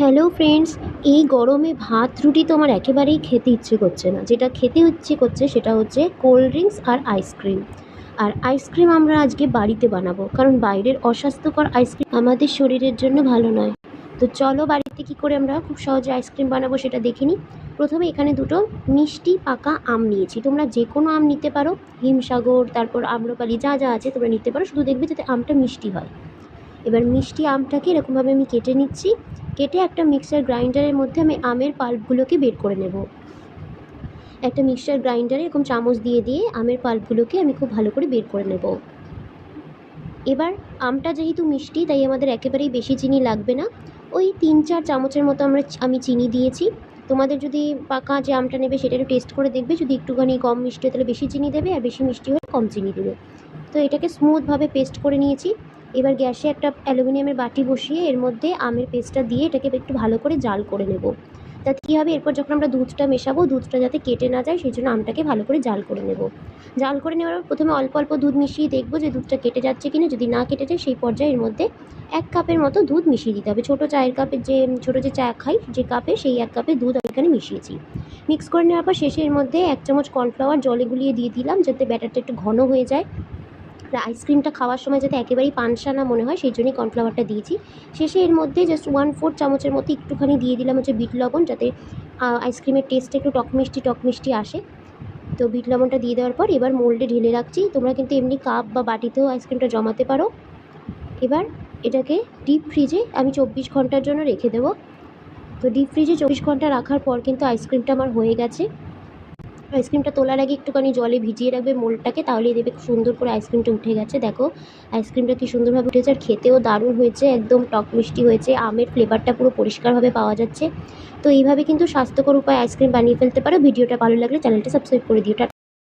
Hello friends এই গরমে ভাত, রুটি তো আমার একেবারেই খেতে ইচ্ছে করছে না। যেটা খেতে ইচ্ছে করছে সেটা হচ্ছে কোল্ড ড্রিঙ্কস আর আইসক্রিম আর আইসক্রিম আমরা আজকে বাড়িতে বানাবো, কারণ বাইরের অস্বাস্থ্যকর আইসক্রিম আমাদের শরীরের জন্য ভালো নয়। তো চলো বাড়িতে কী করে আমরা খুব সহজে আইসক্রিম বানাবো সেটা দেখে নিই। প্রথমে এখানে দুটো মিষ্টি পাকা আম নিয়েছি। তোমরা যে কোনো আম নিতে পারো, হিমসাগর, তারপর আম্রপালি, যা যা আছে তোমরা নিতে পারো। শুধু দেখবে যাতে আমটা মিষ্টি হয়। এবার মিষ্টি আমটাকে এরকমভাবে আমি কেটে নিচ্ছি। কেটে একটা মিক্সার গ্রাইন্ডারের মধ্যে আমি আমের পাল্পগুলোকে বের করে নেব। একটা মিক্সার গ্রাইন্ডারে এরকম চামচ দিয়ে দিয়ে আমের পাল্পগুলোকে আমি খুব ভালো করে বের করে নেব। এবার আমটা যেহেতু মিষ্টি, তাই আমাদের একেবারেই বেশি চিনি লাগবে না। ওই তিন চার চামচের মতো আমরা আমি চিনি দিয়েছি। তোমাদের যদি পাকা যে আমটা নেবে সেটা একটু টেস্ট করে দেখবে। যদি একটুখানি কম মিষ্টি হয়, তাহলে বেশি চিনি দেবে, আর বেশি মিষ্টি হলে কম চিনি দেবে। তো এটাকে স্মুথভাবে পেস্ট করে নিয়েছি। এবার গ্যাসে একটা অ্যালুমিনিয়ামের বাটি বসিয়ে এর মধ্যে আমের পেস্টটা দিয়ে এটাকে একটু ভালো করে জাল করে নেব। তাতে কী হবে? এরপর যখন আমরা দুধটা মেশাবো, দুধটা যাতে কেটে না যায়, সেই জন্য আমটাকে ভালো করে জাল করে নেব। জাল করে নেওয়ার পর প্রথমে অল্প অল্প দুধ মিশিয়ে দেখব যে দুধটা কেটে যাচ্ছে কিনা। যদি না কেটে যায়, সেই পর্যায়ে এর মধ্যে এক কাপের মতো দুধ মিশিয়ে দিতে হবে। ছোটো চায়ের কাপের যে, ছোটো যে চা খাই, যে কাপে, সেই এক কাপে দুধ এখানে মিশিয়েছি। মিক্স করে নেওয়ার পর শেষে এর মধ্যে এক চামচ কর্নফ্লাওয়ার জলে গুলিয়ে দিয়ে দিলাম, যাতে ব্যাটারটা একটু ঘন হয়ে যায়। আইসক্রিমটা খাওয়ার সময় যাতে একেবারেই পানসা না মনে হয়, সেই জন্যই কর্নফ্লাওয়ারটা দিয়েছি। শেষে এর মধ্যে জাস্ট ওয়ান ফোর চামচের মতো একটুখানি দিয়ে দিলাম হচ্ছে বিট লবণ, যাতে আইসক্রিমের টেস্টটা একটু টক মিষ্টি টক মিষ্টি আসে। তো বিট লবণটা দিয়ে দেওয়ার পর এবার মোল্ডে ঢেলে রাখছি। তোমরা কিন্তু এমনি কাপ বা বাটিতেও আইসক্রিমটা জমাতে পারো। এবার এটাকে ডিপ ফ্রিজে আমি চব্বিশ ঘণ্টার জন্য রেখে দেবো। তো ডিপ ফ্রিজে চব্বিশ ঘণ্টা রাখার পর কিন্তু আইসক্রিমটা আমার হয়ে গেছে। আইসক্রিমটা তোলার আগে একটুখানি জলে ভিজিয়ে রাখবে মোলটাকে, তাহলেই দেবে সুন্দর করে আইসক্রিমটা উঠে গেছে। দেখো, আইসক্রিমটা কি সুন্দরভাবে উঠেছে আর খেতেও দারুণ হয়েছে, একদম টক মিষ্টি হয়েছে, আমের ফ্লেভারটা পুরো পরিষ্কারভাবে পাওয়া যাচ্ছে। তো এইভাবে কিন্তু স্বাস্থ্যকর উপায় আইসক্রিম বানিয়ে ফেলতে পারো। ভিডিওটা ভালো লাগলে চ্যানেলটা সাবস্ক্রাইব করে দিও।